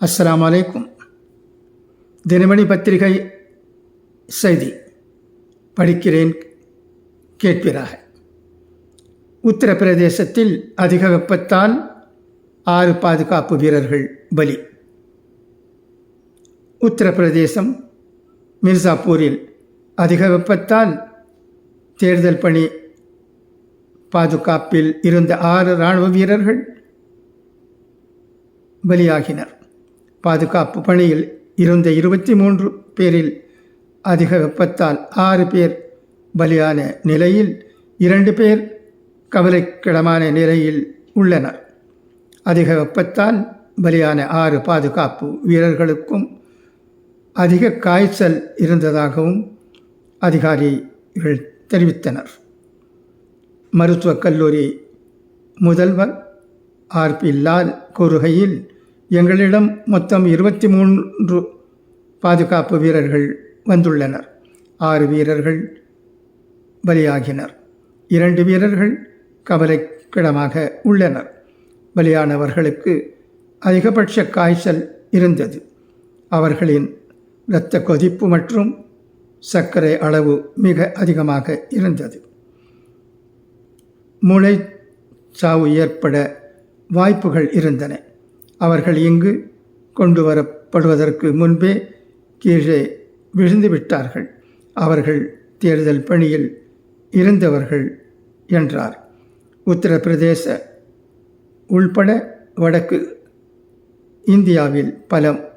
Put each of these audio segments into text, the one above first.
அஸ்லாம் அலைக்கும் தினமணி பத்திரிகை செய்தி. படிக்கிறேன் கேட்பீராக உத்தரப்பிரதேசத்தில் அதிக வெப்பத்தால் ஆறு பாதுகாப்பு வீரர்கள் பலி. உத்தரப்பிரதேசம் மிர்சாப்பூரில் அதிக வெப்பத்தால் தேர்தல் பணி பாதுகாப்பில் இருந்த ஆறு இராணுவ வீரர்கள் பலியாகினர். பாதுகாப்பு பணியில் இருந்த இருபத்தி மூன்று பேரில் அதிக வெப்பத்தால் ஆறு பேர் பலியான நிலையில் இரண்டு பேர் கவலைக்கிடமான நிலையில் உள்ளனர். அதிக வெப்பத்தால் பலியான ஆறு பாதுகாப்பு வீரர்களுக்கும் அதிக காய்ச்சல் இருந்ததாகவும் அதிகாரிகள் தெரிவித்தனர். மருத்துவக் கல்லூரி முதல்வர் ஆர் பி லால் கூறுகையில் எங்களிடம் மொத்தம் இருபத்தி மூன்று பாதுகாப்பு வீரர்கள் வந்துள்ளனர். ஆறு வீரர்கள் பலியாகினர். இரண்டு வீரர்கள் கவலைக்கிடமாக உள்ளனர். பலியானவர்களுக்கு அதிகபட்ச காய்ச்சல் இருந்தது. அவர்களின் இரத்த கொதிப்பு மற்றும் சர்க்கரை அளவு மிக அதிகமாக இருந்தது. மூளை சாவு ஏற்பட வாய்ப்புகள் இருந்தன. அவர்கள் இங்கு கொண்டு வரப்படுவதற்கு முன்பே கீழே விழுந்து விட்டார்கள் அவர்கள் தேர்தல் பணியில் இருந்தவர்கள் என்றார். உத்தரப்பிரதேச உள்பட வடக்கு இந்தியாவில் பல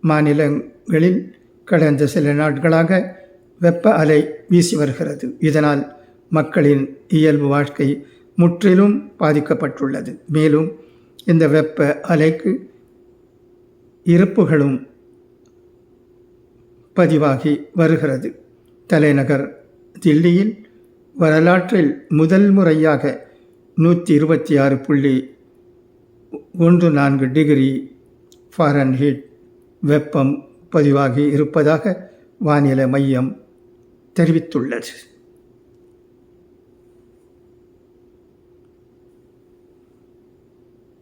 மாநிலங்களில் கடந்த சில நாட்களாக வெப்ப அலை வீசி வருகிறது. இதனால் மக்களின் இயல்பு வாழ்க்கை முற்றிலும் பாதிக்கப்பட்டுள்ளது. மேலும் இந்த வெப்ப அலைக்கு இருப்புகளும் பதிவாகி வருகிறது. தலைநகர் தில்லியில் வரலாற்றில் முதல் முறையாக நூற்றி இருபத்தி ஆறு புள்ளி ஒன்று நான்கு டிகிரி ஃபாரன்ஹீட் வெப்பம் பதிவாகி இருப்பதாக வானிலை மையம் தெரிவித்துள்ளது.